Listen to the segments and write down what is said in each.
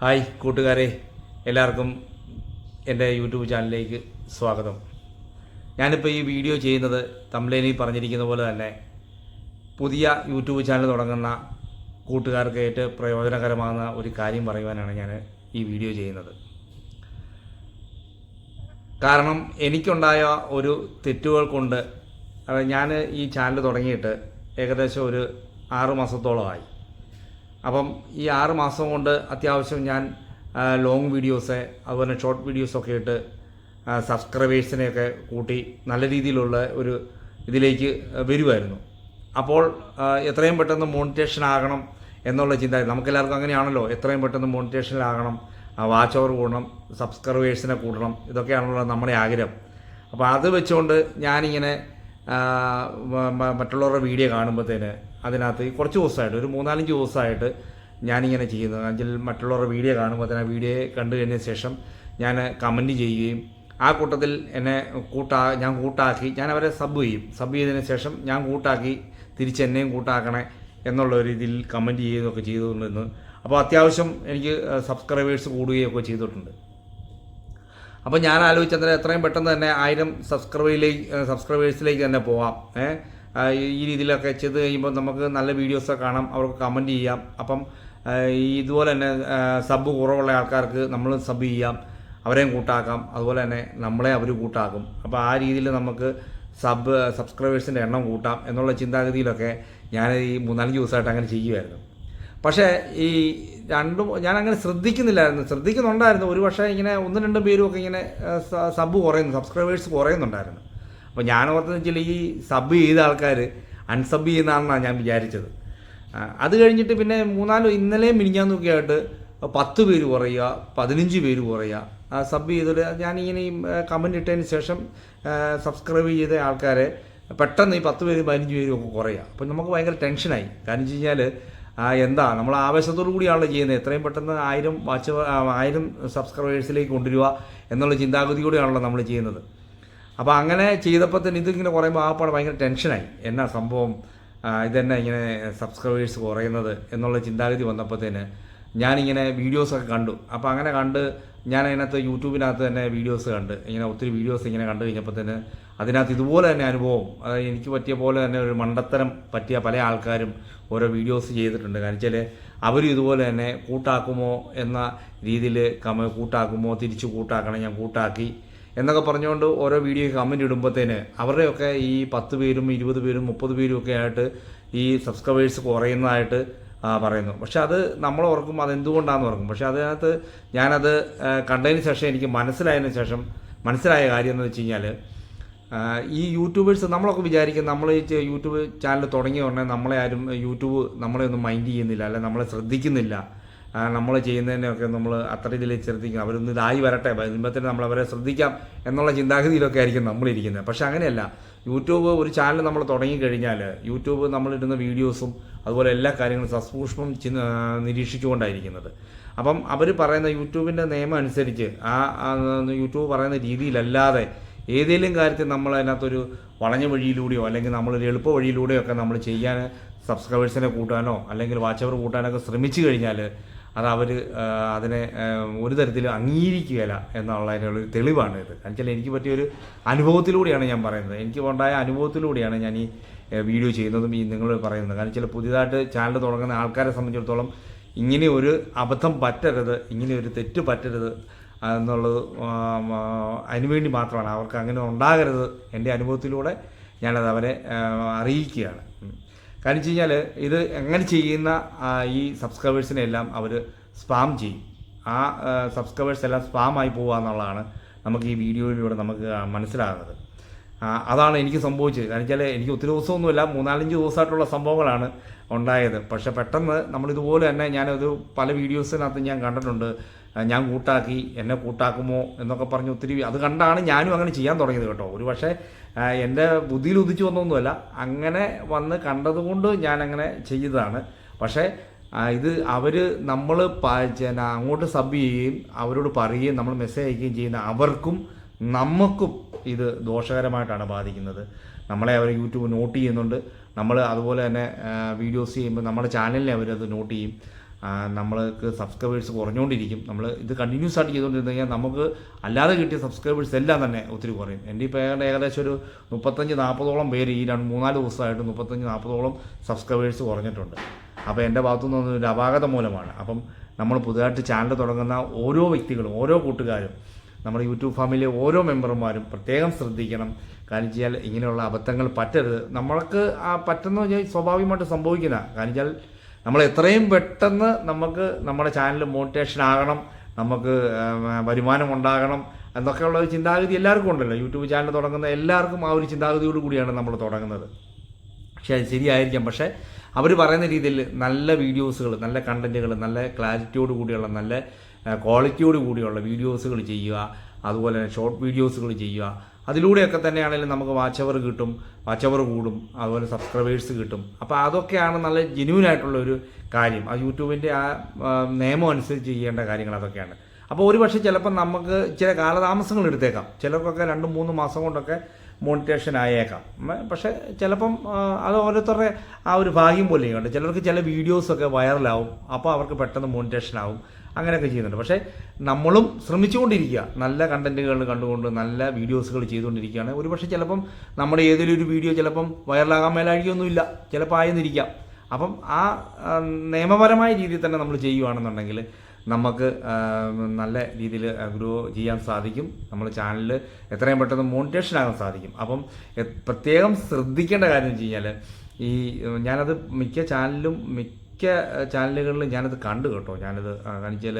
Hi കൂട്ടുകാരെ. എല്ലാവർക്കും എന്റെ യൂട്യൂബ് ചാനലിലേക്ക് സ്വാഗതം. ഞാനിപ്പോൾ ഈ വീഡിയോ ചെയ്യുന്നത് തമ്പ്ലേനിൽ പറഞ്ഞിരിക്കുന്ന പോലെ തന്നെ പുതിയ യൂട്യൂബ് ചാനൽ തുടങ്ങുന്ന കൂട്ടുകാർക്ക് ഏറ്റവും പ്രയോജനകരമാകുന്ന ഒരു കാര്യം പറയുവാനാണ് ഞാൻ ഈ വീഡിയോ ചെയ്യുന്നത്. കാരണം എനിക്കുണ്ടായ ഒരു തെറ്റുകൾ കൊണ്ട് ഞാൻ ഈ ചാനൽ തുടങ്ങിയിട്ട് ഏകദേശം ഒരു ആറ് മാസത്തോളമായി. അപ്പം ഈ ആറ് മാസം കൊണ്ട് അത്യാവശ്യം ഞാൻ ലോങ് വീഡിയോസ് അതുപോലെ ഷോർട്ട് വീഡിയോസൊക്കെ ഇട്ട് സബ്സ്ക്രൈബേഴ്സിനെയൊക്കെ കൂട്ടി നല്ല രീതിയിലുള്ള ഒരു ഇതിലേക്ക് വരുമായിരുന്നു അപ്പോൾ എത്രയും പെട്ടെന്ന് മോണിറ്റേഷൻ ആകണം എന്നുള്ള ചിന്ത നമുക്കെല്ലാവർക്കും അങ്ങനെയാണല്ലോ എത്രയും പെട്ടെന്ന് മോണിറ്റേഷനിലാകണം വാച്ച് ഓവർ കൂടണം സബ്സ്ക്രൈബേഴ്സിനെ കൂടണം ഇതൊക്കെയാണല്ലോ നമ്മുടെ ആഗ്രഹം. അപ്പോൾ അത് വെച്ചുകൊണ്ട് ഞാനിങ്ങനെ മറ്റുള്ളവരുടെ വീഡിയോ കാണുമ്പോഴത്തേന് അതിനകത്ത് കുറച്ച് ദിവസമായിട്ട് ഒരു മൂന്നാലഞ്ച് ദിവസമായിട്ട് ഞാനിങ്ങനെ ചെയ്യുന്നത്. അഞ്ചിൽ മറ്റുള്ളവരുടെ വീഡിയോ കാണുമ്പോഴത്തേന് ആ വീഡിയോ കണ്ടു കഴിഞ്ഞ ശേഷം ഞാൻ കമന്റ് ചെയ്യുകയും ആ കൂട്ടത്തിൽ എന്നെ കൂട്ടാ ഞാൻ കൂട്ടാക്കി ഞാൻ അവരെ സബ് ചെയ്യും. സബ് ചെയ്തതിന് ശേഷം ഞാൻ കൂട്ടാക്കി തിരിച്ച് എന്നെയും കൂട്ടാക്കണേ എന്നുള്ള ഒരു ഇതിൽ കമന്റ് ചെയ്യുകയൊക്കെ ചെയ്തുകൊണ്ടിരുന്നു. അപ്പോൾ അത്യാവശ്യം എനിക്ക് സബ്സ്ക്രൈബേഴ്സ് കൂടുകയൊക്കെ ചെയ്തിട്ടുണ്ട്. അപ്പോൾ ഞാൻ ആലോചിച്ചത് എത്രയും പെട്ടെന്ന് തന്നെ ആയിരം സബ്സ്ക്രൈബിലേക്ക് സബ്സ്ക്രൈബേഴ്സിലേക്ക് തന്നെ പോവാം. ഏ? ആ, ഈ- രീതിയിലൊക്കെ ചെയ്ത് കഴിയുമ്പോൾ നമുക്ക് നല്ല വീഡിയോസൊക്കെ കാണാം അവർക്ക് കമന്റ് ചെയ്യാം. അപ്പം ഇതുപോലെ തന്നെ സബ് കുറവുള്ള ആൾക്കാർക്ക് നമ്മൾ സബ് ചെയ്യാം അവരെയും കൂട്ടാക്കാം. അതുപോലെ തന്നെ നമ്മളെ അവർ കൂട്ടാക്കും. അപ്പോൾ ആ രീതിയിൽ നമുക്ക് സബ് സബ്സ്ക്രൈബേഴ്സിന്റെ എണ്ണം കൂട്ടാം എന്നുള്ള ചിന്താഗതിയിലൊക്കെ ഞാൻ ഈ മൂന്നാലഞ്ച് ദിവസമായിട്ട് അങ്ങനെ ചെയ്യുമായിരുന്നു പക്ഷേ ഈ രണ്ടും ഞാൻ അങ്ങനെ ശ്രദ്ധിക്കുന്നില്ലായിരുന്നു. ശ്രദ്ധിക്കുന്നുണ്ടായിരുന്നു. ഒരു പക്ഷേ ഇങ്ങനെ ഒന്ന് രണ്ട് പേരും ഒക്കെ ഇങ്ങനെ സബ് കുറയുന്നു സബ്സ്ക്രൈബേഴ്സ് കുറയുന്നുണ്ടായിരുന്നു. അപ്പോൾ ഞാൻ ഓർത്തതെന്ന് വെച്ചാൽ ഈ സബ് ചെയ്ത ആൾക്കാർ അൺസബ് ചെയ്യുന്നതാണെന്നാണ് ഞാൻ വിചാരിച്ചത്. അത് കഴിഞ്ഞിട്ട് പിന്നെ മൂന്നാൽ ഇന്നലെയും മിനിഞ്ഞാന്നൊക്കെ നോക്കിയായിട്ട് പത്ത് പേര് കുറയുക പതിനഞ്ച് പേര് കുറയുക. സബ് ചെയ്തിട്ട് ഞാനിങ്ങനെ ഈ കമന്റ് ഇട്ടതിന് ശേഷം സബ്സ്ക്രൈബ് ചെയ്ത ആൾക്കാരെ പെട്ടെന്ന് ഈ പത്ത് പേര് പതിനഞ്ച് പേരും ഒക്കെ കുറയുക. അപ്പം നമുക്ക് ഭയങ്കര ടെൻഷനായി കാരണം വെച്ച് കഴിഞ്ഞാൽ എന്താ നമ്മൾ ആവേശത്തോടു കൂടിയാണല്ലോ ചെയ്യുന്നത്. എത്രയും പെട്ടെന്ന് ആയിരം വാച്ച് ആയിരം സബ്സ്ക്രൈബേഴ്സിലേക്ക് കൊണ്ടുവരിക എന്നുള്ള ചിന്താഗതിയോടെയാണല്ലോ നമ്മൾ ചെയ്യുന്നത്. അപ്പോൾ അങ്ങനെ ചെയ്തപ്പോൾ തന്നെ ഇതിങ്ങനെ കുറയുമ്പോൾ ആപ്പാട് ഭയങ്കര ടെൻഷനായി. എന്നാ സംഭവം? ഇതന്നെ ഇങ്ങനെ സബ്സ്ക്രൈബേഴ്സ് കുറയുന്നത് എന്നുള്ള ചിന്താഗതി വന്നപ്പോഴത്തേന് ഞാനിങ്ങനെ വീഡിയോസൊക്കെ കണ്ടു. അപ്പോൾ അങ്ങനെ കണ്ട് ഞാൻ അതിനകത്ത് യൂട്യൂബിനകത്ത് തന്നെ വീഡിയോസ് കണ്ട്. ഇങ്ങനെ ഒത്തിരി വീഡിയോസ് ഇങ്ങനെ കണ്ടു കഴിഞ്ഞപ്പോഴത്തേന് അതിനകത്ത് ഇതുപോലെ തന്നെ അനുഭവം. അതായത് എനിക്ക് പറ്റിയ പോലെ തന്നെ ഒരു മണ്ടത്തരം പറ്റിയ പല ആൾക്കാരും ഓരോ വീഡിയോസ് ചെയ്തിട്ടുണ്ട്. കാരണം വെച്ചാൽ അവരും ഇതുപോലെ തന്നെ കൂട്ടാക്കുമോ എന്ന രീതിയിൽ കമ കൂട്ടാക്കുമോ തിരിച്ച് കൂട്ടാക്കണം ഞാൻ കൂട്ടാക്കി എന്നൊക്കെ പറഞ്ഞുകൊണ്ട് ഓരോ വീഡിയോ കമന്റ് ഇടുമ്പോഴത്തേന് അവരുടെയൊക്കെ ഈ പത്ത് പേരും ഇരുപത് പേരും മുപ്പത് പേരും ഒക്കെ ആയിട്ട് ഈ സബ്സ്ക്രൈബേഴ്സ് കുറയുന്നതായിട്ട് പറയുന്നു. പക്ഷെ അത് നമ്മൾ ഓർക്കും അത് എന്തുകൊണ്ടാണെന്ന് ഓർക്കും. പക്ഷെ അതിനകത്ത് ഞാനത് കണ്ടതിന് ശേഷം എനിക്ക് മനസ്സിലായതിനു ശേഷം മനസ്സിലായ കാര്യം എന്ന് വെച്ച് കഴിഞ്ഞാൽ ഈ യൂട്യൂബേഴ്സ് നമ്മളൊക്കെ വിചാരിക്കും നമ്മൾ ഈ യൂട്യൂബ് ചാനൽ തുടങ്ങിയ ഉടനെ നമ്മളെ ആരും യൂട്യൂബ് നമ്മളെ ഒന്നും മൈൻഡ് ചെയ്യുന്നില്ല അല്ലെ നമ്മളെ ശ്രദ്ധിക്കുന്നില്ല. നമ്മൾ ചെയ്യുന്നതിനെയൊക്കെ നമ്മൾ അത്ര ഇതിൽ ശ്രദ്ധിക്കും അവരൊന്ന് ഇതായി വരട്ടെ. വരുമ്പോഴത്തേന് നമ്മൾ അവരെ ശ്രദ്ധിക്കാം എന്നുള്ള ചിന്താഗതിയിലൊക്കെ ആയിരിക്കും നമ്മളിരിക്കുന്നത് പക്ഷെ അങ്ങനെയല്ല. യൂട്യൂബ് ഒരു ചാനൽ നമ്മൾ തുടങ്ങിക്കഴിഞ്ഞാൽ യൂട്യൂബ് നമ്മളിടുന്ന വീഡിയോസും അതുപോലെ എല്ലാ കാര്യങ്ങളും സസൂക്ഷ്മം നിരീക്ഷിച്ചുകൊണ്ടായിരിക്കുന്നത്. അപ്പം അവർ പറയുന്ന യൂട്യൂബിന്റെ നിയമം അനുസരിച്ച് ആ, യൂട്യൂബ് പറയുന്ന രീതിയിലല്ലാതെ ഏതെങ്കിലും കാര്യത്തിൽ നമ്മൾ അതിനകത്തൊരു വളഞ്ഞ വഴിയിലൂടെയോ അല്ലെങ്കിൽ നമ്മളൊരു എളുപ്പ വഴിയിലൂടെയോ ഒക്കെ നമ്മൾ ചെയ്യാൻ സബ്സ്ക്രൈബേഴ്സിനെ കൂട്ടാനോ അല്ലെങ്കിൽ വാച്ചവർ കൂട്ടാനൊക്കെ ശ്രമിച്ചു കഴിഞ്ഞാൽ അത് അവർ അതിനെ ഒരു തരത്തിലും അംഗീകരിക്കുകയില്ല എന്നുള്ളതിനുള്ള ഒരു തെളിവാണ് ഇത്. എന്നുവെച്ചാൽ എനിക്ക് പറ്റിയൊരു അനുഭവത്തിലൂടെയാണ് ഞാൻ പറയുന്നത്. എനിക്ക് ഉണ്ടായ അനുഭവത്തിലൂടെയാണ് ഞാൻ ഈ വീഡിയോ ചെയ്യുന്നതും ഈ നിങ്ങൾ പറയുന്നത്. കാരണം ചില പുതിയതായിട്ട് ചാനൽ തുടങ്ങുന്ന ആൾക്കാരെ സംബന്ധിച്ചിടത്തോളം ഇങ്ങനെ ഒരു അബദ്ധം പറ്റരുത് ഇങ്ങനെ ഒരു തെറ്റ് പറ്റരുത് എന്നുള്ളത് അതിനുവേണ്ടി മാത്രമാണ്. അവർക്ക് അങ്ങനെ ഉണ്ടാകരുത് എന്റെ അനുഭവത്തിലൂടെ ഞാനത് അവരെ അറിയിക്കുകയാണ്. കാരണം വെച്ച് കഴിഞ്ഞാൽ ഇത് എങ്ങനെ ചെയ്യുന്ന ഈ സബ്സ്ക്രൈബേഴ്സിനെ എല്ലാം അവർ സ്പാം ചെയ്യും. ആ സബ്സ്ക്രൈബേഴ്സ് എല്ലാം സ്പാമായി പോകുക എന്നുള്ളതാണ് നമുക്ക് ഈ വീഡിയോയിലൂടെ നമുക്ക് മനസ്സിലാകുന്നത്. അതാണ് എനിക്ക് സംഭവിച്ചത്. കാരണം വെച്ചാൽ എനിക്ക് ഒത്തിരി ദിവസമൊന്നുമില്ല മൂന്നാലഞ്ച് ദിവസമായിട്ടുള്ള സംഭവങ്ങളാണ് ഉണ്ടായത്. പക്ഷേ പെട്ടെന്ന് നമ്മളിതുപോലെ തന്നെ ഞാനത് പല വീഡിയോസിനകത്ത് ഞാൻ കണ്ടിട്ടുണ്ട്. ഞാൻ കൂട്ടാക്കി എന്നെ കൂട്ടാക്കുമോ എന്നൊക്കെ പറഞ്ഞ് ഒത്തിരി അത് കണ്ടാണ് ഞാനും അങ്ങനെ ചെയ്യാൻ തുടങ്ങിയത് കേട്ടോ. ഒരു പക്ഷേ എന്റെ ബുദ്ധിയിൽ ഉദിച്ചു വന്നൊന്നുമല്ല. അങ്ങനെ വന്ന് കണ്ടതുകൊണ്ട് ഞാൻ അങ്ങനെ ചെയ്തതാണ്. പക്ഷേ ഇത് അവർ നമ്മൾ അങ്ങോട്ട് സബ് ചെയ്യുകയും അവരോട് പറയുകയും നമ്മൾ മെസ്സേജ് അയക്കുകയും ചെയ്യുന്ന അവർക്കും നമുക്കും ഇത് ദോഷകരമായിട്ടാണ് ബാധിക്കുന്നത്. നമ്മളെ അവർ യൂട്യൂബ് നോട്ട് ചെയ്യുന്നുണ്ട്. നമ്മൾ അതുപോലെ തന്നെ വീഡിയോസ് ചെയ്യുമ്പോൾ നമ്മുടെ ചാനലിനെ അവരത് നോട്ട് ചെയ്യും. നമ്മൾക്ക് സബ്സ്ക്രൈബേഴ്സ് കുറഞ്ഞുകൊണ്ടിരിക്കും. നമ്മൾ ഇത് കണ്ടിന്യൂസ് ആയിട്ട് ചെയ്തുകൊണ്ടിരുന്നെങ്കിൽ നമുക്ക് അല്ലാതെ കിട്ടിയ സബ്സ്ക്രൈബേഴ്സ് എല്ലാം തന്നെ ഒത്തിരി കുറയും. എന്റെ ഇപ്പോൾ ഏകദേശം ഒരു മുപ്പത്തഞ്ച് നാൽപ്പതോളം പേര് ഈ രണ്ട് മൂന്നാൽ ദിവസമായിട്ട് മുപ്പത്തഞ്ച് നാൽപ്പതോളം സബ്സ്ക്രൈബേഴ്സ് കുറഞ്ഞിട്ടുണ്ട്. അപ്പോൾ എന്റെ ഭാഗത്തുനിന്ന് ഒരു അപാകത മൂലമാണ്. അപ്പം നമ്മൾ പുതുതായിട്ട് ചാനൽ തുടങ്ങുന്ന ഓരോ വ്യക്തികളും ഓരോ കൂട്ടുകാരും നമ്മുടെ യൂട്യൂബ് ഫാമിലിയിലെ ഓരോ മെമ്പർമാരും പ്രത്യേകം ശ്രദ്ധിക്കണം. കാരണം വെച്ചാൽ ഇങ്ങനെയുള്ള അബദ്ധങ്ങൾ പറ്റരുത്. നമ്മൾക്ക് ആ പറ്റുന്ന സ്വാഭാവികമായിട്ട് സംഭവിക്കുന്ന കാരണം വെച്ചാൽ നമ്മൾ എത്രയും പെട്ടെന്ന് നമുക്ക് നമ്മുടെ ചാനൽ മോട്ടിവേഷൻ ആകണം നമുക്ക് വരുമാനം ഉണ്ടാകണം എന്നൊക്കെയുള്ള ഒരു ചിന്താഗതി എല്ലാവർക്കും ഉണ്ടല്ലോ. യൂട്യൂബ് ചാനൽ തുടങ്ങുന്ന എല്ലാവർക്കും ആ ഒരു ചിന്താഗതിയോട് കൂടിയാണ് നമ്മൾ തുടങ്ങുന്നത്. പക്ഷേ അത് ശരിയായിരിക്കാം. പക്ഷേ അവർ പറയുന്ന രീതിയിൽ നല്ല വീഡിയോസുകൾ നല്ല കണ്ടന്റുകൾ നല്ല ക്ലാരിറ്റിയോട് കൂടിയുള്ള നല്ല ക്വാളിറ്റിയോട് കൂടിയുള്ള വീഡിയോസുകൾ ചെയ്യുക അതുപോലെ തന്നെ ഷോർട്ട് വീഡിയോസുകൾ ചെയ്യുക അതിലൂടെയൊക്കെ തന്നെയാണെങ്കിലും നമുക്ക് വാച്ച് അവർ കിട്ടും വാച്ച് അവർ കൂടും അതുപോലെ സബ്സ്ക്രൈബേഴ്സ് കിട്ടും. അപ്പോൾ അതൊക്കെയാണ് നല്ല ജെന്യൂൻ ആയിട്ടുള്ള ഒരു കാര്യം. ആ യൂട്യൂബിന്റെ ആ നിയമം അനുസരിച്ച് ചെയ്യേണ്ട കാര്യങ്ങൾ അതൊക്കെയാണ്. അപ്പോൾ ഒരു പക്ഷേ ചിലപ്പോൾ നമുക്ക് ചില കാലതാമസങ്ങൾ എടുത്തേക്കാം. ചിലർക്കൊക്കെ രണ്ട് മൂന്ന് മാസം കൊണ്ടൊക്കെ മോണിറ്റേഷൻ ആയേക്കാം. പക്ഷേ ചിലപ്പം അത് ഓരോരുത്തരുടെ ആ ഒരു ഭാഗ്യം പോലെയുണ്ട്. ചിലർക്ക് ചില വീഡിയോസൊക്കെ വൈറലാവും അപ്പോൾ അവർക്ക് പെട്ടെന്ന് മോണിറ്റേഷൻ ആവും. അങ്ങനെയൊക്കെ ചെയ്യുന്നുണ്ട്. പക്ഷേ നമ്മളും ശ്രമിച്ചുകൊണ്ടിരിക്കുക. നല്ല കണ്ടന്റുകൾ കണ്ടുകൊണ്ട് നല്ല വീഡിയോസുകൾ ചെയ്തുകൊണ്ടിരിക്കുകയാണ്. ഒരുപക്ഷെ ചിലപ്പം നമ്മുടെ ഏതെങ്കിലും ഒരു വീഡിയോ ചിലപ്പം വൈറലാകാൻ മേലാഴികയൊന്നുമില്ല ചിലപ്പോൾ ആയെന്നിരിക്കാം. അപ്പം ആ നിയമപരമായ രീതിയിൽ തന്നെ നമ്മൾ ചെയ്യുകയാണെന്നുണ്ടെങ്കിൽ നമുക്ക് നല്ല രീതിയിൽ ഗ്രോ ചെയ്യാൻ സാധിക്കും. നമ്മുടെ ചാനലിൽ എത്രയും പെട്ടെന്ന് മോണിറ്റേഷൻ ആകാൻ സാധിക്കും. അപ്പം പ്രത്യേകം ശ്രദ്ധിക്കേണ്ട കാര്യം എന്ന് വെച്ച് കഴിഞ്ഞാൽ ഈ ഞാനത് മിക്ക ചാനലിലും മിക്ക ചാനലുകളിലും ഞാനത് കണ്ടു കേട്ടോ. ഞാനത് കാണിച്ചാൽ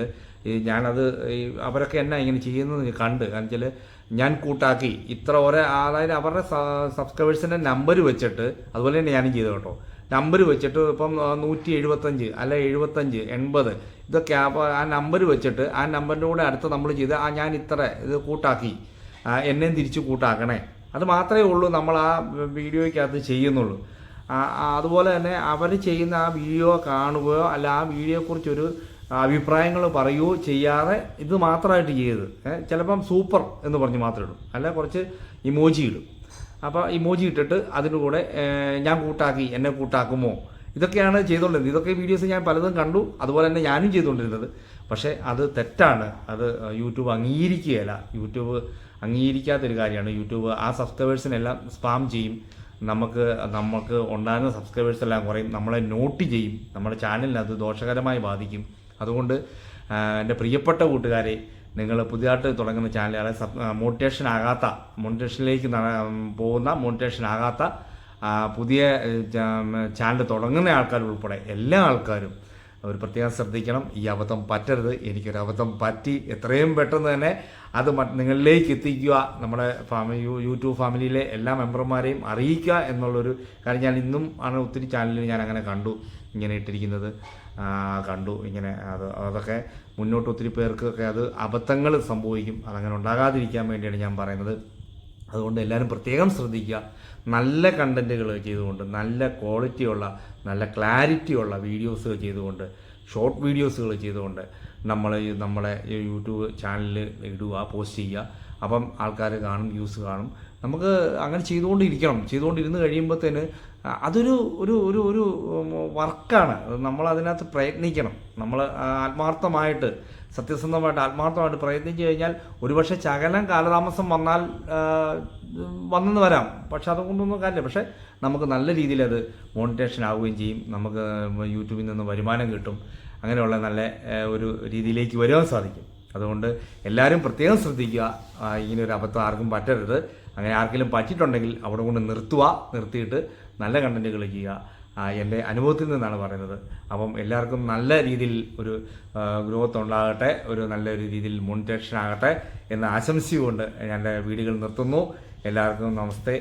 ഞാനത് അവരൊക്കെ എന്നാ ഇങ്ങനെ ചെയ്യുന്നത് കണ്ട്. കാണിച്ചാൽ ഞാൻ കൂട്ടാക്കി. ഇത്ര ഓരോ അതായത് അവരുടെ സബ്സ്ക്രൈബേഴ്സിന്റെ നമ്പർ വെച്ചിട്ട് അതുപോലെ തന്നെ ഞാനും ചെയ്തു കേട്ടോ. നമ്പർ വെച്ചിട്ട് ഇപ്പം നൂറ്റി എഴുപത്തഞ്ച് അല്ല എഴുപത്തഞ്ച് എൺപത് ഇതൊക്കെ അപ്പോൾ ആ നമ്പർ വെച്ചിട്ട് ആ നമ്പറിന്റെ കൂടെ അടുത്ത് നമ്മൾ ചെയ്ത് ആ ഞാൻ ഇത്ര ഇത് കൂട്ടാക്കി. എന്നെയും തിരിച്ച് കൂട്ടാക്കണേ. അത് മാത്രമേ ഉള്ളൂ നമ്മൾ ആ വീഡിയോയ്ക്കകത്ത് ചെയ്യുന്നുള്ളൂ. അതുപോലെ തന്നെ അവർ ചെയ്യുന്ന ആ വീഡിയോ കാണുകയോ അല്ല ആ വീഡിയോയെക്കുറിച്ചൊരു അഭിപ്രായങ്ങൾ പറയുകയോ ചെയ്യാതെ ഇത് മാത്രമായിട്ട് ചെയ്ത് ചിലപ്പം സൂപ്പർ എന്ന് പറഞ്ഞ് മാത്രമേ ഇടും. അല്ല കുറച്ച് ഇമോജി ഇടും. അപ്പോൾ ഇമോജി ഇട്ടിട്ട് അതിന്റെ കൂടെ ഞാൻ കൂട്ടാക്കി എന്നെ കൂട്ടാക്കുമോ? ഇതൊക്കെയാണ് ചെയ്തുകൊണ്ടിരുന്നത്. ഇതൊക്കെ വീഡിയോസ് ഞാൻ പലതും കണ്ടു. അതുപോലെ തന്നെ ഞാനും ചെയ്തുകൊണ്ടിരുന്നത്. പക്ഷേ അത് തെറ്റാണ്. അത് യൂട്യൂബ് അംഗീകരിക്കുകയല്ല. യൂട്യൂബ് അംഗീകരിക്കാത്തൊരു കാര്യമാണ്. യൂട്യൂബ് ആ സബ്സ്ക്രൈബേഴ്സിനെല്ലാം സ്പാം ചെയ്യും. നമുക്ക് നമുക്ക് ഉണ്ടാകുന്ന സബ്സ്ക്രൈബേഴ്സ് എല്ലാം കുറയും നമ്മളെ നോട്ട് ചെയ്യും നമ്മുടെ ചാനലിനെ അത് ദോഷകരമായി ബാധിക്കും. അതുകൊണ്ട് എന്റെ പ്രിയപ്പെട്ട കൂട്ടുകാരെ നിങ്ങൾ പുതിയതായിട്ട് തുടങ്ങുന്ന ചാനലുകളെ സബ് മോട്ടിവേഷൻ ആകാത്ത മോണിറ്റേഷനിലേക്ക് പോകുന്ന മോണിറ്റേഷൻ ആകാത്ത പുതിയ ചാനൽ തുടങ്ങുന്ന ആൾക്കാർ ഉൾപ്പെടെ എല്ലാ ആൾക്കാരും ഒരു പ്രത്യേകം ശ്രദ്ധിക്കണം. ഈ അബദ്ധം പറ്റരുത്. എനിക്കൊരു അബദ്ധം പറ്റി എത്രയും പെട്ടെന്ന് തന്നെ അത് നിങ്ങളിലേക്ക് എത്തിക്കുക. നമ്മുടെ ഫാമിലി യൂട്യൂബ് ഫാമിലിയിലെ എല്ലാ മെമ്പർമാരെയും അറിയിക്കുക എന്നുള്ളൊരു കാര്യം ഞാൻ ഇന്നും ആണ് ഒത്തിരി ചാനലിൽ ഞാൻ അങ്ങനെ കണ്ടു. ഇങ്ങനെ ഇട്ടിരിക്കുന്നത്. കണ്ടു. ഇങ്ങനെ അത് അതൊക്കെ മുന്നോട്ട് ഒത്തിരി പേർക്കൊക്കെ അത് അബദ്ധങ്ങൾ സംഭവിക്കും. അതങ്ങനെ ഉണ്ടാകാതിരിക്കാൻ വേണ്ടിയാണ് ഞാൻ പറയുന്നത്. അതുകൊണ്ട് എല്ലാവരും പ്രത്യേകം ശ്രദ്ധിക്കുക. നല്ല കണ്ടന്റുകൾ ചെയ്തുകൊണ്ട് നല്ല ക്വാളിറ്റിയുള്ള നല്ല ക്ലാരിറ്റിയുള്ള വീഡിയോസുകൾ ചെയ്തുകൊണ്ട് ഷോർട്ട് വീഡിയോസുകൾ ചെയ്തുകൊണ്ട് നമ്മൾ നമ്മളെ യൂട്യൂബ് ചാനലിൽ ഇടുക പോസ്റ്റ് ചെയ്യുക. അപ്പം ആൾക്കാർ കാണും വ്യൂസ് കാണും. നമുക്ക് അങ്ങനെ ചെയ്തുകൊണ്ടിരിക്കണം. ചെയ്തുകൊണ്ടിരുന്ന് കഴിയുമ്പോഴത്തേന് അതൊരു ഒരു ഒരു ഒരു വർക്കാണ് നമ്മൾ അതിനകത്ത് പ്രയത്നിക്കണം. നമ്മൾ ആത്മാർത്ഥമായിട്ട് സത്യസന്ധമായിട്ട് ആത്മാർത്ഥമായിട്ട് പ്രയത്നിച്ചു കഴിഞ്ഞാൽ ഒരുപക്ഷെ ശകലം കാലതാമസം വന്നാൽ വന്നെന്ന് വരാം. പക്ഷെ അതുകൊണ്ടൊന്നും കാര്യമില്ല. പക്ഷെ നമുക്ക് നല്ല രീതിയിൽ അത് മോണിറ്റേഷൻ ആവുകയും ചെയ്യും. നമുക്ക് യൂട്യൂബിൽ നിന്ന് വരുമാനം കിട്ടും. അങ്ങനെയുള്ള നല്ല ഒരു രീതിയിലേക്ക് വരുവാൻ സാധിക്കും. അതുകൊണ്ട് എല്ലാവരും പ്രത്യേകം ശ്രദ്ധിക്കുക. ഇങ്ങനെ ഒരു അബദ്ധം ആർക്കും പറ്റരുത്. അങ്ങനെ ആർക്കെങ്കിലും പറ്റിയിട്ടുണ്ടെങ്കിൽ അവിടെ കൊണ്ട് നിർത്തുക നിർത്തിയിട്ട് നല്ല കണ്ടന്റുകൾ ചെയ്യുക ആ, എന്റെ അനുഭവത്തിൽ നിന്നാണ് പറയുന്നത്. അപ്പം എല്ലാവർക്കും നല്ല രീതിയിൽ ഒരു ഗ്രോത്ത് ഉണ്ടാകട്ടെ ഒരു നല്ലൊരു രീതിയിൽ മോണിറ്റേഷൻ ആകട്ടെ എന്ന് ആശംസിച്ചുകൊണ്ട് ഞാൻ എന്റെ വീഡിയോകൾ നിർത്തുന്നു. എല്ലാവർക്കും നമസ്തേ.